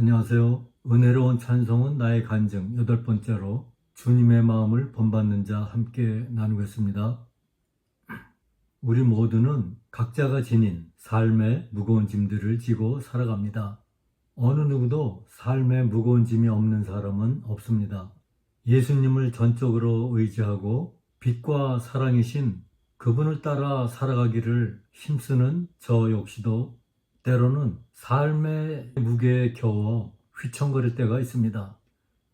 안녕하세요. 은혜로운 찬송은 나의 간증 여덟 번째로 주님의 마음을 본받는 자 함께 나누겠습니다. 우리 모두는 각자가 지닌 삶의 무거운 짐들을 지고 살아갑니다. 어느 누구도 삶에 무거운 짐이 없는 사람은 없습니다. 예수님을 전적으로 의지하고 빛과 사랑이신 그분을 따라 살아가기를 힘쓰는 저 역시도 때로는 삶의 무게에 겨워 휘청거릴 때가 있습니다.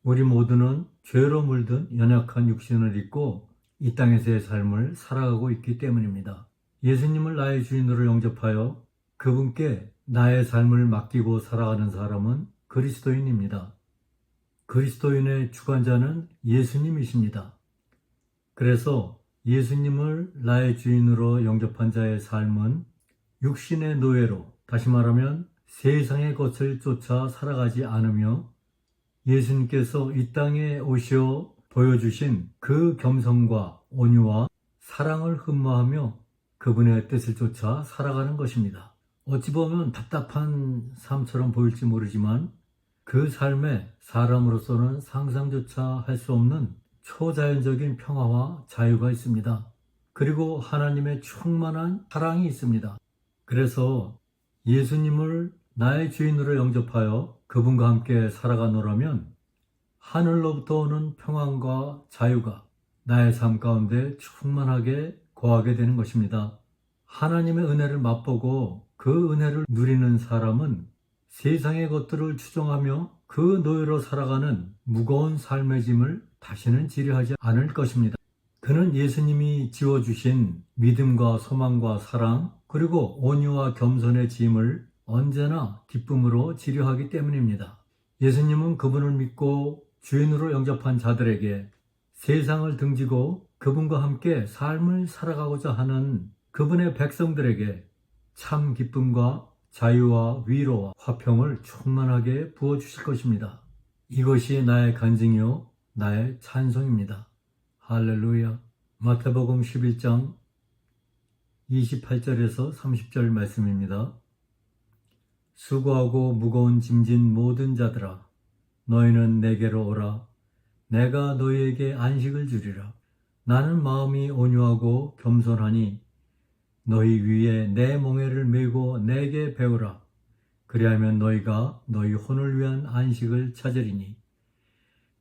우리 모두는 죄로 물든 연약한 육신을 입고 이 땅에서의 삶을 살아가고 있기 때문입니다. 예수님을 나의 주인으로 영접하여 그분께 나의 삶을 맡기고 살아가는 사람은 그리스도인입니다. 그리스도인의 주관자는 예수님이십니다. 그래서 예수님을 나의 주인으로 영접한 자의 삶은 육신의 노예로 다시 말하면 세상의 것을 쫓아 살아가지 않으며 예수님께서 이 땅에 오시어 보여주신 그 겸손과 온유와 사랑을 흠모하며 그분의 뜻을 쫓아 살아가는 것입니다. 어찌 보면 답답한 삶처럼 보일지 모르지만 그 삶에 사람으로서는 상상조차 할 수 없는 초자연적인 평화와 자유가 있습니다. 그리고 하나님의 충만한 사랑이 있습니다. 그래서 예수님을 나의 주인으로 영접하여 그분과 함께 살아가노라면 하늘로부터 오는 평안과 자유가 나의 삶 가운데 충만하게 거하게 되는 것입니다. 하나님의 은혜를 맛보고 그 은혜를 누리는 사람은 세상의 것들을 추종하며 그 노예로 살아가는 무거운 삶의 짐을 다시는 지려하지 않을 것입니다. 그는 예수님이 지워주신 믿음과 소망과 사랑 그리고 온유와 겸손의 짐을 언제나 기쁨으로 지려하기 때문입니다. 예수님은 그분을 믿고 주인으로 영접한 자들에게 세상을 등지고 그분과 함께 삶을 살아가고자 하는 그분의 백성들에게 참 기쁨과 자유와 위로와 화평을 충만하게 부어주실 것입니다. 이것이 나의 간증이요, 나의 찬송입니다. 할렐루야. 마태복음 11장 28절에서 30절 말씀입니다. 수고하고 무거운 짐진 모든 자들아, 너희는 내게로 오라. 내가 너희에게 안식을 주리라. 나는 마음이 온유하고 겸손하니 너희 위에 내 멍에를 메고 내게 배우라. 그리하면 너희가 너희 혼을 위한 안식을 찾으리니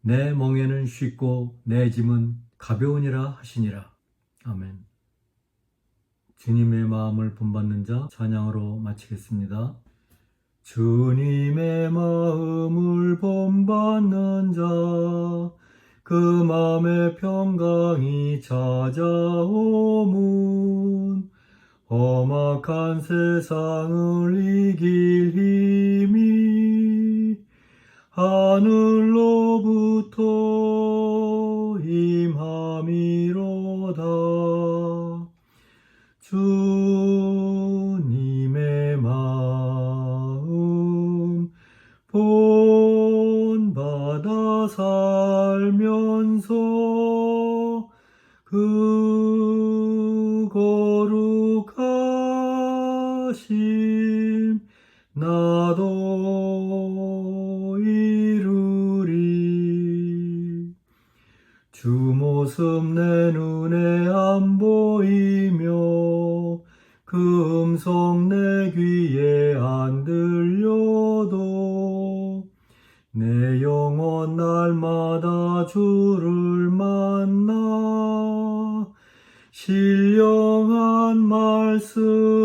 내 멍에는 쉽고 내 짐은 가벼우니라 하시니라. 아멘. 주님의 마음을 본받는 자 찬양으로 마치겠습니다. 주님의 마음을 본받는 자, 그 마음의 평강이 찾아오문, 험악한 세상을 이길 힘이 하늘로부터 임함이로다. 주님의 마음 본받아 살면서 그 거룩하심 나도 주 모습 내 눈에 안 보이며 그 음성 내 귀에 안 들려도 내 영혼 날마다 주를 만나 신령한 말씀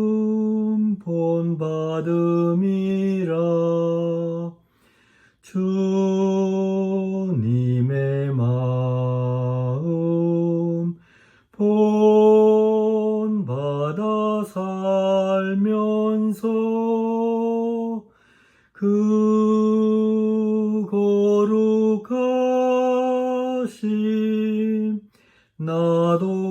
본받음이라. 주님의 마음 본받아 살면서 그 거룩하심 나도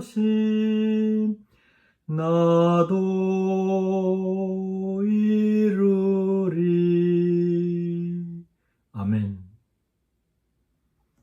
거룩하심 나도